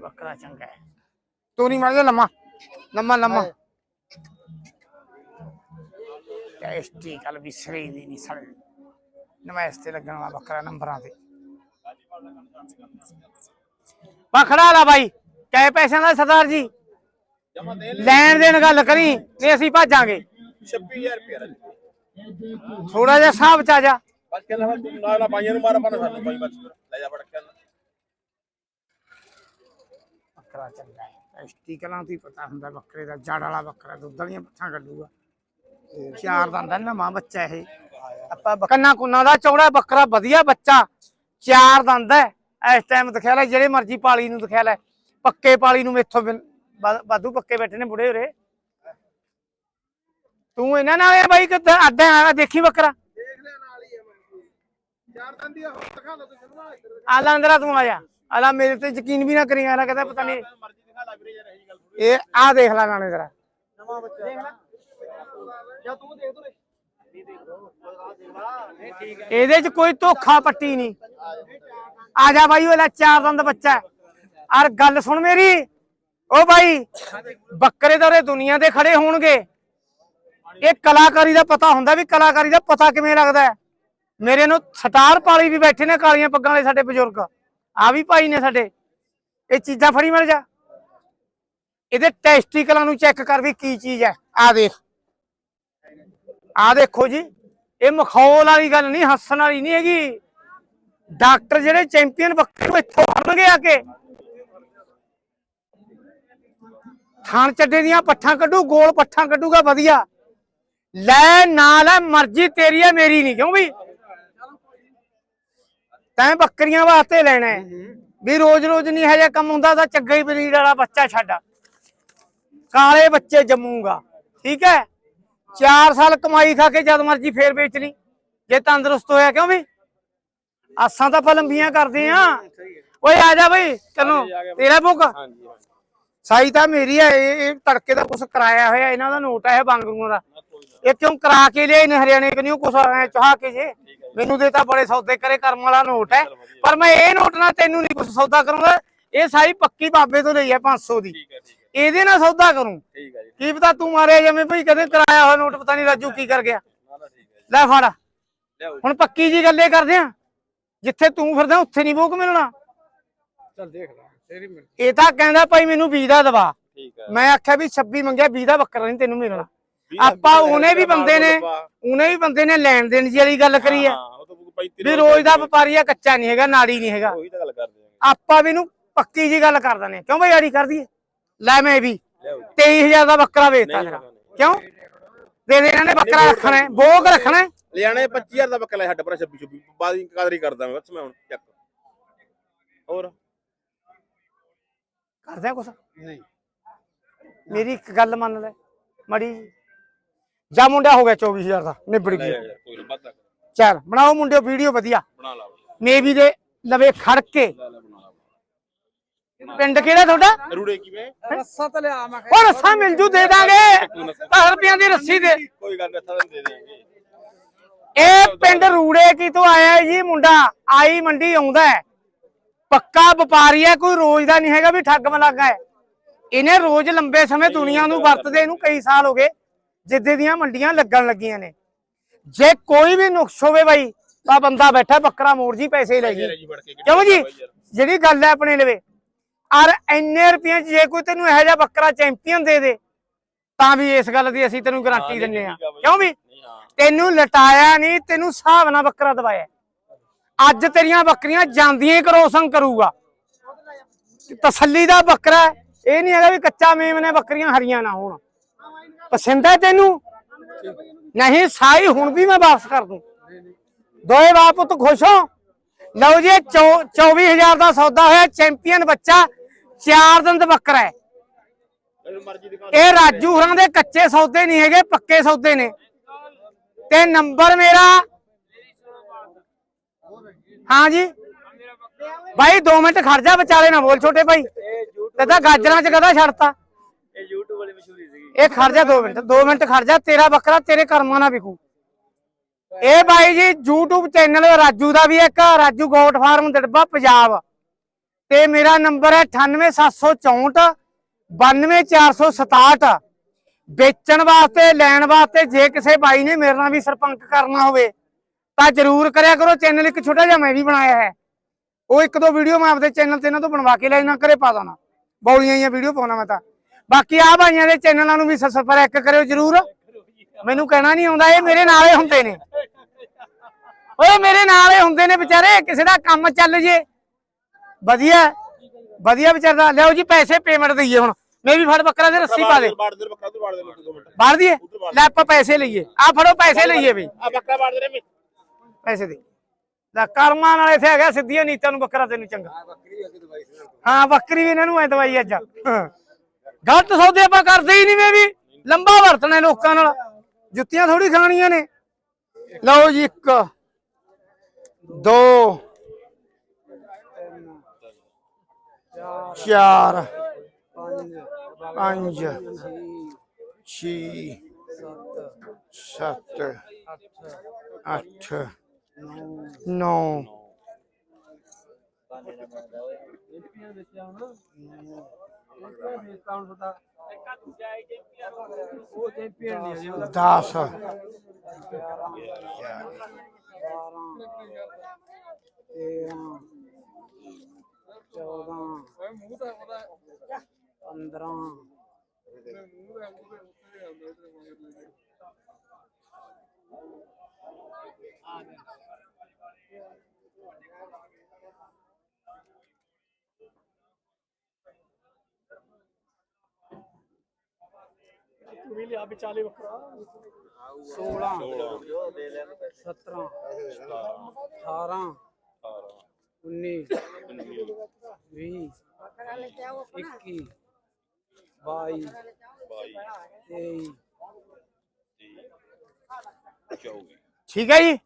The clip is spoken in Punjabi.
ਇਹ ਬੱਕਰਾ ਚੰਗਾ ਹੈ ਤੂੰ ਨਹੀਂ ਮਰ ਜਾ ਲੰਮਾ ਲੰਮਾ ਲੰਮਾ ਟੈਸਟੀ ਕਲ ਵਿਸਰੀ ਦੀ ਨਹੀਂ ਸੜ ਨਮਾਇਸ ਤੇ ਲੱਗਣ ਵਾਲਾ ਬੱਕਰਾ ਨੰਬਰਾਂ ਤੇ ਬਖੜਾ ਲਾ ਬਾਈ ਕੈ ਪੈਸਿਆਂ ਦਾ ਸਰਦਾਰ ਜੀ ਜਮਾ ਦੇ ਲੈਣ ਦੇਣ ਗੱਲ ਕਰੀ ਨਹੀਂ ਅਸੀਂ ਭੱਜਾਂਗੇ 26000 ਰੁਪਏ ਥੋੜਾ ਜਿਹਾ ਹਿਸਾਬ ਚ ਆ ਜਾ ਬਸ ਕਹਿੰਦਾ ਮੈਂ ਤੂੰ ਨਾ ਨਾ ਪਾਈਆਂ ਨੂੰ ਮਾਰਾ ਪਾਣਾ ਸਾਨੂੰ ਬਾਈ ਬਸ ਲੈ ਜਾ ਫੜ ਕੇ ਬੱਕਰਾ ਚੰਗਾ। ਹੈ ਟੈਸਟੀ ਕਲਾਂ ਤੋਂ ਹੀ ਪਤਾ ਹੁੰਦਾ ਬੱਕਰੇ ਦਾ ਜੜ ਵਾਲਾ ਬੱਕਰਾ ਦੁੱਧ ਵਾਲੀਆਂ ਪੱਠਾਂ ਕੱਢੂਗਾ। ਚਾਰ ਦੰਦ ਦਾ ਨਵਾਂ ਬੱਚਾ ਇਹ। ਆਪਾਂ ਕੰਨਾ ਕੁੰਨਾ ਦਾ ਚੌੜਾ ਬੱਕਰਾ ਵਧੀਆ ਬੱਚਾ। ਚਾਰ ਦੰਦ ਹੈ ਇਸ ਟਾਈਮ ਦਿਖਿਆ ਲੈ ਜਿਹੜੇ ਮਰਜ਼ੀ ਪਾਲੀ ਨੂੰ ਦਿਖਿਆ ਲੈ। ਪੱਕੇ ਪਾਲੀ ਨੂੰ ਮੇਥੋਂ ਵਾਧੂ ਪੱਕੇ ਬੈਠੇ ਨੇ ਬੁੜੇ ਉਰੇ। ਤੂੰ ਇਹਨਾਂ ਨਾਲ ਆ ਬਾਈ ਕਿੱਥੇ ਅੱਡਾ ਆਇਆ ਦੇਖੀ ਬੱਕਰਾ ਦੇਖ ਲੈ ਨਾਲ ਹੀ ਹੈ ਮੈਂ। ਚਾਰ ਦੰਦੀ ਹੋ ਦਿਖਾ ਲਓ ਤੁਸੀਂ ਨਾ ਇੱਧਰ। ਆਲਾ ਅੰਦਰਾ ਤੂੰ ਆ ਜਾ। ਆਲਾ ਮੇਰੇ ਤੇ ਯਕੀਨ ਵੀ ਨਾ ਕਰੀ ਆਲਾ ਕਹਿੰਦਾ ਪਤਾ ਨਹੀਂ ਮਰਜ਼ੀ ਦਿਖਾ ਲੈ ਵੀਰੇ ਯਾਰ ਇਹੀ ਗੱਲ ਥੋੜੀ ਇਹ ਆ ਦੇਖ ਲੈ ਨਾਲੇ ਜਰਾ। ਨਵਾਂ ਬੱਚਾ। ਦੇਖ ਲੈ। ਜਾਂ ਤੂੰ ਦੇਖ ਦੋ ਇਹਦੇ 'ਚ ਕੋਈ ਧੋਖਾ ਪੱਟੀ ਨਹੀਂ। ਆ ਜਾ ਬਾਈ ਉਹ ਲੈ ਚਾਰ ਦੰਦ ਬੱਚਾ। ਔਰ ਗੱਲ ਸੁਣ ਮੇਰੀ। ਓ ਬਾਈ ਬੱਕਰੇ ਤਾਂ ਉਰੇ ਦੁਨੀਆ ਦੇ ਖੜੇ ਹੋਣਗੇ। ਇਹ ਕਲਾਕਾਰੀ ਦਾ ਪਤਾ ਹੁੰਦਾ ਵੀ ਕਲਾਕਾਰੀ ਦਾ ਪਤਾ ਕਿਵੇਂ ਲੱਗਦਾ ਮੇਰੇ ਨੂੰ ਸਟਾਰ ਪਾਲੀ ਵੀ ਬੈਠੇ ਨੇ ਕਾਲੀਆਂ ਪੱਗਾਂ ਵਾਲੇ ਸਾਡੇ ਬਜ਼ੁਰਗ। ਆ ਵੀ ਭਾਈ ਨੇ ਸਾਡੇ। ਇਹ ਚੀਜ਼ਾਂ ਫੜੀ ਮਿਲ ਜਾ। ਇਹਦੇ ਟੈਸਟੀਕਲਾਂ ਨੂੰ ਚੈੱਕ ਕਰ ਵੀ ਕੀ ਚੀਜ਼ ਹੈ। ਆ ਦੇਖ। ਆ ਦੇਖੋ ਜੀ, ਇਹ ਮਖੌਲ ਵਾਲੀ ਗੱਲ ਨਹੀਂ, ਹੱਸਣ ਵਾਲੀ ਨਹੀਂ ਹੈਗੀ। ਡਾਕਟਰ ਜਿਹੜੇ ਚੈਂਪੀਅਨ ਬੱਕਰੇ ਇੱਥੋਂ ਆਉਣਗੇ ਆ ਕੇ। ਥਾਣ ਚੱਡੇ ਦੀਆਂ ਪੱਠਾਂ ਕੱਢੂ, ਗੋਲ ਪੱਠਾਂ ਕੱਢੂਗਾ, ਵਧੀਆ। ਲੈ, ਨਾਲ ਹੈ, ਮਰਜ਼ੀ ਤੇਰੀ ਹੈ, ਮੇਰੀ ਨਹੀਂ। ਕਿਉਂ ਵੀ ਤੈਂ ਬੱਕਰੀਆਂ ਵਾਸਤੇ ਲੈਣਾ ਹੈ। ਵੀ ਰੋਜ਼ ਰੋਜ਼ ਨਹੀਂ ਹੈ ਜੇ ਕੰਮ ਹੁੰਦਾ ਤਾਂ ਚੱਗਾ ਹੀ ਬਰੀਡ ਵਾਲਾ ਬੱਚਾ ਛੱਡ। ਕਾਲੇ ਬੱਚੇ ਜੰਮੂਗਾ ਠੀਕ ਹੈ? 4 ਸਾਲ ਕਮਾਈ ਖਾ ਕੇ ਜਦ ਮਰਜ਼ੀ ਫੇਰ ਵੇਚ ਲਈ ਜੇ ਤੰਦਰੁਸਤ ਹੋਇਆ ਕਿਉਂ ਵੀ? ਆਸਾਂ ਤਾਂ ਆਪਾਂ ਲੰਬੀਆਂ ਕਰਦੇ ਆ ਓਏ ਆ ਜਾ ਬਈ ਤੈਨੂੰ ਤੇਰਾ ਬੁੱਕ ਹਾਂਜੀ ਸਾਈ ਤਾਂ ਮੇਰੀ ਹੈ ਇਹ ਇਹ ਤੜਕੇ ਦਾ ਕੁਛ ਕਰਾਇਆ ਹੋਇਆ ਇਹਨਾਂ ਦਾ ਨੋਟ ਹੈ ਬਾਂਗਰੂਆਂ ਦਾ। ਇਹ ਕਿਉਂ ਕਰਾ ਕੇ ਲਿਆਏ ਨੇ ਹਰਿਆਣੇ ਕਨਿਓ ਕੁਛ ਐ ਚਾਹ ਕੇ ਜੇ। ਮੈਨੂੰ ਦੇ ਤਾਂ ਬੜੇ ਸੌਦੇ ਕਰੇ ਕਰਮ ਵਾਲਾ ਨੋਟ ਹੈ ਪਰ ਮੈਂ ਇਹ ਨੋਟ ਨਾਲ ਤੈਨੂੰ ਨਹੀਂ ਕੁਛ ਸੌਦਾ ਕਰੂੰਗਾ। ਇਹ ਸਾਈ ਪੱਕੀ ਬਾਬੇ ਤੋਂ ਲਈ ਹੈ 500 ਦੀ। ਠੀਕ ਹੈ ਠੀਕ ਹੈ। ਇਹਦੇ ਨਾਲ ਸੌਦਾ ਕਰੂੰ। ਠੀਕ ਹੈ ਜੀ। ਕੀ ਪਤਾ ਤੂੰ ਮਾਰਿਆ ਜਿਵੇਂ ਭਈ ਕਦੇ ਕਰਾਇਆ ਹੋਇਆ ਨੋਟ ਪਤਾ ਨਹੀਂ ਰਾਜੂ ਕੀ ਕਰ ਗਿਆ। ਲੈ ਫੜ। ਹੁਣ ਪੱਕੀ ਜੀ ਗੱਲੇ ਕਰਦੇ ਆ ਜਿੱਥੇ ਤੂੰ ਫਿਰਦਾ ਉੱਥੇ ਨਹੀਂ ਬੋਕ ਮਿਲਣਾ। ਚੱਲ ਦੇਖ ਲੈ ਤੇਰੀ ਮਿਲ ਇਹ ਤਾਂ ਕਹਿੰਦਾ ਭਾਈ ਮੈਨੂੰ ਵੀਹ ਦਾ ਦਵਾ। ਠੀਕ ਹੈ। ਮੈਂ ਆਖਿਆ ਵੀ 26 ਮੰਗਿਆ 20 ਦਾ ਬੱਕਰਾ ਨਹੀਂ ਤੈਨੂੰ ਮਿਲਣਾ। ਆਪਾਂ ਉਹਨੇ ਵੀ ਦਾ ਬੰਦੇ ਨੇ। ਉਹਨੇ ਵੀ ਬੰਦੇ ਨੇ ਲੈਣ ਦੇਣ ਜੀ ਵਾਲੀ ਗੱਲ ਕਰੀ ਆ ਹਾਂ ਵੀ ਰੋਜ਼ ਦਾ ਵਪਾਰੀ ਆ ਕੱਚਾ ਨਹੀਂ ਹੈਗਾ ਨਾੜੀ ਨਹੀਂ ਹੈਗਾ। ਉਹੀ ਤਾਂ ਗੱਲ ਕਰਦੇ ਆ। ਆਪਾਂ ਵੀ ਇਹਨੂੰ ਪੱਕੀ ਜੀ ਗੱਲ ਕਰ ਹਾਂ। ਕਿਉਂ ਬਈ ਯਾਰੀ ਕਰਦੀ ਲੈ ਮੈਂ ਵੀ। ਲਿਆਓ 23000 ਦਾ ਬੱਕਰਾ ਵੇਚਤਾ ਨਹੀਂ। ਕਿਉਂ? ਦੇ ਦੇ ਇਹਨਾਂ ਨੇ ਬੱਕਰਾ ਰੱਖਣਾ ਹੈ, ਭੋਗ ਰੱਖਣਾ ਹੈ। ਲਿਆਣੇ 25000 ਦਾ ਬੱਕਾ ਲੈ ਛੱਡ ਪਰ 26 26 ਬਾਅਦ ਕਦਰੀ ਕਰਦਾ ਮੈਂ ਬਸ ਮੈਂ ਹੁਣ ਚੱਕ। ਹੋਰ? ਕਰਦੇ ਆ ਕੁਛ? ਨਹੀਂ। ਮੇਰੀ ਇੱਕ ਗੱਲ ਮੰਨ ਲੈ ਮੜੀ ਜਾ ਮੁੰਡਾ ਹੋ ਗਿਆ 24000 ਦਾ ਨਿਬੜ ਗਿਆ। ਕੋਈ ਨਾ ਵਾਧਾ ਕਰ ਚੱਲ ਬਣਾਓ ਮੁੰਡਿਓ ਵੀਡੀਓ ਵਧੀਆ। ਬਣਾ ਲਾ ਮੇਬੀ ਦੇ ਲਵੇ ਖੜ ਕੇ ਪਿੰਡ ਕਿਹੜਾ ਤੁਹਾਡਾ? ਰੂੜੇ ਕਿਵੇਂ? ਰੱਸਾ ਤੇ ਲਿਆ ਮੈਂ ਉਹ ਰੱਸਾ ਮਿਲ ਜੂ ਦੇ ਦਾਂਗੇ। 10 ਰੁਪਈਆਂ ਦੀ ਰੱਸੀ ਦੇ। ਕੋਈ ਗੱਲ ਨਹੀਂ ਤਾਂ ਦੇ ਦੇਵਾਂਗੇ ਇਹ ਪਿੰਡ ਰੂੜੇ ਕੀ ਤੋਂ ਆਇਆ ਹੈ ਜੀ ਮੁੰਡਾ? ਆਈ ਮੰਡੀ ਆਉਂਦਾ ਹੈ। ਪੱਕਾ ਵਪਾਰੀ ਹੈ ਕੋਈ ਰੋਜ਼ ਦਾ ਨਹੀਂ ਹੈਗਾ ਵੀ ਠੱਗ ਮਲਾਗਾ ਹੈ। ਇਹਨੇ ਰੋਜ਼ ਲੰਬੇ ਸਮੇਂ ਦੁਨੀਆ ਨੂੰ ਵਰਤਦੇ ਇਹਨੂੰ ਕਈ ਸਾਲ ਹੋ ਗਏ। ਜਿੱਦੇ ਦੀਆਂ ਮੰਡੀਆਂ ਲੱਗਣ ਲੱਗੀਆਂ ਨੇ। ਜੇ ਕੋਈ ਵੀ ਨੁਕਸ ਹੋਵੇ ਬਾਈ ਤਾਂ ਬੰਦਾ ਬੈਠਾ ਬੱਕਰਾ ਮੋੜ ਜੀ ਪੈਸੇ ਲੈ ਜੀ। ਕਿਉਂ ਜੀ? ਜਿਹੜੀ ਗੱਲ ਹੈ ਆਪਣੇ ਲਵੇ। ਔਰ ਇੰਨੇ ਰੁਪਈਆਂ 'ਚ ਜੇ ਕੋਈ ਤੈਨੂੰ ਇਹੋ ਜਿਹਾ ਬੱਕਰਾ ਚੈਂਪੀਅਨ ਦੇ ਦੇ ਤਾਂ ਵੀ ਇਸ ਗੱਲ ਦੀ ਅਸੀਂ ਤੈਨੂੰ ਗਾਰੰਟੀ ਦਿੰਨੇ ਆ। ਕਿਉਂ ਵੀ? ਤੈਨੂੰ ਲਟਾਇਆ ਨਹੀਂ ਤੈਨੂੰ ਹਿਸਾਬ ਨਾਲ ਬੱਕਰਾ ਦਵਾਇਆ। ਅੱਜ ਤੇਰੀਆਂ ਬੱਕਰੀਆਂ ਜਾਂਦੀਆਂ ਹੀ ਕਰੋਸਨ ਕਰੂਗਾ। ਤਸੱਲੀ ਦਾ ਬੱਕਰਾ। ਇਹ ਨਹੀਂ ਹੈਗਾ ਵੀ ਕੱਚਾ ਮੇਮ ਨੇ ਬੱਕਰੀਆਂ ਹਰੀਆਂ ਨਾ ਹੋਣ। ਪਸੰਦ ਹੈ ਤੈਨੂੰ? ਨਹੀਂ, ਸਾਈ, ਹੁਣ ਵੀ ਮੈਂ ਵਾਪਸ ਕਰ ਦੂੰ। ਦੋਏ ਬਾਪ ਪੁੱਤ ਖੁਸ਼ ਹੋ। ਲਓ ਜੀ, ਇਹ ਚੌ- 24000 ਦਾ ਸੌਦਾ ਹੋਇਆ, ਚੈਂਪੀਅਨ ਬੱਚਾ, ਚਾਰ ਦਿਨ ਦਾ ਬੱਕਰਾ ਹੈ। ਇਹ ਰਾਜੂ ਹੋਰਾਂ ਦੇ ਕੱਚੇ ਸੌਦੇ ਨਹੀਂ ਹੈਗੇ, ਪੱਕੇ ਸੌਦੇ ਨੇ। ਤੇ ਨੰਬਰ ਮੇਰਾ? ਹਾਂ ਜੀ। ਭਾਈ 2 ਮਿੰਟ ਖੜ ਜਾ, ਵਿਚਾਲੇ ਨਾ ਬੋਲ ਛੋਟੇ ਭਾਈ। ਤੇ ਗਾਜਰਾਂ ਚ ਕਦਾ ਛੱਡਤਾ ਇਹ YouTube ਵਾਲੀ ਮਸ਼ਹੂਰੀ ਸੀਗੀ ਇਹ ਖੜ ਜਾ 2 ਮਿੰਟ 2 ਮਿੰਟ ਖੜ ਜਾ, ਤੇਰਾ ਬੱਕਰਾ ਤੇਰੇ ਕਰਮਾਂ ਨਾਲ ਵਿਕੂ। ਇਹ ਬਾਈ ਜੀ YouTube ਚੈਨਲ ਰਾਜੂ ਦਾ ਵੀ ਇੱਕ, ਰਾਜੂ ਗੋਟ ਫਾਰਮ ਦੜਬਾ ਪੰਜਾਬ। ਤੇ ਮੇਰਾ ਨੰਬਰ ਹੈ 98764 92467 ਵੇਚਣ ਵਾਸਤੇ, ਲੈਣ ਵਾਸਤੇ ਜੇ ਕਿਸੇ ਬਾਈ ਨੇ ਮੇਰੇ ਨਾਲ ਵੀ ਸਰਪੰਚ ਕਰਨਾ ਹੋਵੇ, ਤਾਂ ਜਰੂਰ ਕਰਿਆ ਕਰੋ। ਚੈਨਲ ਇੱਕ ਛੋਟਾ ਜਿਹਾ ਮੈਂ ਵੀ ਬਣਾਇਆ ਹੈ। ਉਹ ਇੱਕ ਦੋ ਵੀਡੀਓ ਮੈਂ ਆਪਦੇ ਚੈਨਲ ਤੇ ਇਹਨਾਂ ਤੋਂ ਬਣਵਾ ਕੇ ਲੈ ਨਾ ਕਰੇ ਪਾ ਦਾਂ ਬੌਲੀਆਂ ਹੀ ਵੀਡੀਓ ਪਾਉਣਾ ਮੈਂ ਤਾਂ। ਬਾਕੀ ਆ ਭਾਈਆਂ ਦੇ ਚੈਨਲਾਂ ਨੂੰ ਵੀ ਸਬਸਕ੍ਰਾਈਬ ਕਰਿਓ ਜਰੂਰ। ਮੈਨੂੰ ਕਹਿਣਾ ਨਹੀਂ ਆਉਂਦਾ ਇਹ ਮੇਰੇ ਨਾਲੇ ਹੁੰਦੇ ਨੇ। ਓਏ ਮੇਰੇ ਨਾਲੇ ਹੁੰਦੇ ਨੇ ਵਿਚਾਰੇ ਕਿਸੇ ਦਾ ਕੰਮ ਚੱਲ ਜੇ। ਵਧੀਆ ਵਧੀਆ ਵਿਚਾਰਦਾ। ਲਿਆਓ ਜੀ ਪੈਸੇ ਪੇਮੈਂਟ ਦਈਏ ਹੁਣ। ਮੈਂ ਵੀ ਫੜ ਬੱਕਰਾ ਦੇ ਰੱਸੀ ਪਾ ਦੇ। ਬਾੜ ਦਈਏ? ਲੈ ਆਪਾਂ ਪੈਸੇ ਲਈਏ। ਆ ਫੜੋ ਪੈਸੇ ਲਈਏ ਬਈ ਆ ਬੱਕਰਾ ਬਾੜ ਦੇ ਰੇ ਪੈਸੇ ਦੇ। ਲੈ ਕਰਮਾਂ ਨਾਲ ਇੱਥੇ ਹੈਗਾ ਸਿੱਧੀਆਂ ਨੀਤਾਂ ਨੂੰ ਬੱਕਰਾ ਤੈਨੂੰ ਚੰਗਾ। ਹਾਂ ਬੱਕਰੀ ਵੀ ਇਹਨਾਂ ਨੂੰ ਐ ਦਵਾਈ ਅੱਜ। ਹਾਂ। ਗਲਤ ਸੌਦੇ ਆਪਾਂ ਕਰਦੇ ਹੀ ਨਹੀਂ ਵੇ। ਵੀ ਲੰਬਾ ਵਰਤਣਾ ਲੋਕਾਂ ਨਾਲ। ਜੁੱਤੀਆਂ ਥੋੜੀ ਖਾਣੀਆਂ ਨੇ। ਲਓ ਜੀ એકાવન હતા ਉਹ ਚੈਂਪੀਅਨ ਨਹੀਂ ਅਜੇ ਉਹਦਾ 10 11 14 15 चाली बकरा। सोलह। सत्रह। अठारह। उन्नीस। इक्कीस। बाईस। तेईस। ठीक है जी?